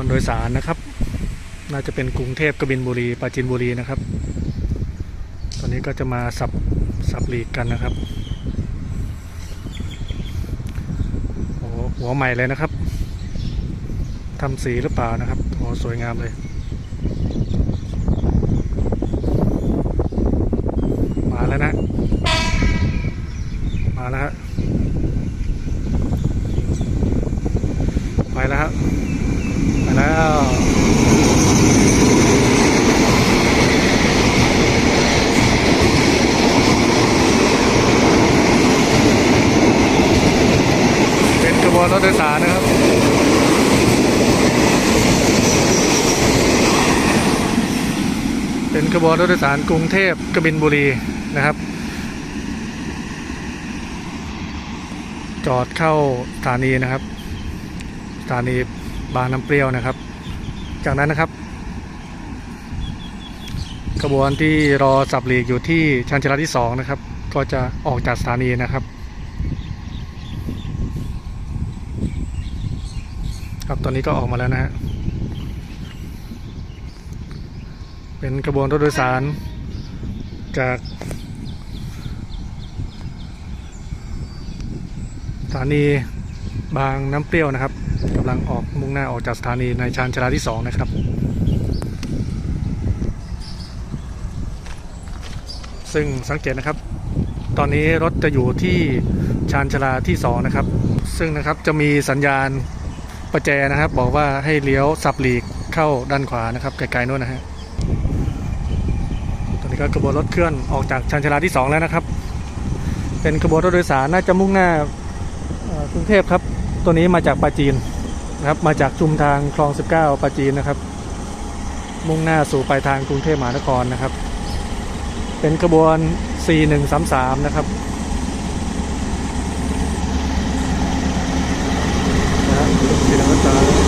วนโดยสารนะครับ น่าจะเป็นกรุงเทพกบินบุรีปราจีนบุรีนะครับ ตอนนี้ก็จะมาสับสับหลีกกันนะครับโอ้หัวใหม่เลยนะครับทำสีหรือเปล่านะครับโอ้สวยงามเลยมาแล้วนะมาแล้วฮะไปแล้วฮะ แล้วเป็นขบวนรถโดยสารนะครับเป็นขบวนรถโดยสารกรุงเทพกบินบุรีนะครับ จอดเข้าสถานีนะครับสถานี บางน้ำเปรี้ยวนะครับ จากนั้นนะครับขบวนที่รอสับหลีกอยู่ที่ชันชลาที่สองนะครับ ก็จะออกจากสถานีนะครับ ครับตอนนี้ก็ออกมาแล้วนะฮะเป็นกระบวนรถโดยสารจากสถานีบางน้ำเปรี้ยวนะครับ กำลังออกมุ่งหน้าออกจากสถานีในชานชาลาที่สองนะครับ ซึ่งสังเกตนะครับ ตอนนี้รถจะอยู่ที่ชานชาลาที่สองนะครับ ซึ่งนะครับจะมีสัญญาณประแจนะครับ บอกว่าให้เลี้ยวสับหลีกเข้าด้านขวานะครับไกลๆโน้นนะฮะตอนนี้ก็ขบวนรถเคลื่อนออกจากชานชาลาที่ 2 แล้วนะครับ เป็นขบวนรถโดยสารน่าจะมุ่งหน้ากรุงเทพครับ ตัวนี้มาจากปาจีนนะครับ มาจากชุมทางคลอง 19ปาจีนนะครับ มุ่งหน้าสู่ปลายทางกรุงเทพมหานครนะครับ เป็นขบวน 4133 นะครับนะครับ4133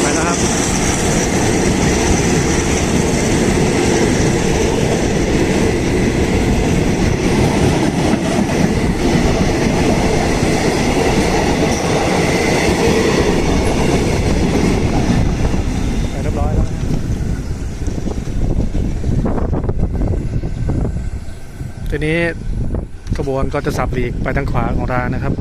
ไปแล้วครับ ไปเรียบร้อยแล้วนะ ทีนี้ขบวนก็จะสับหลีกไปทางขวาของรางนะครับ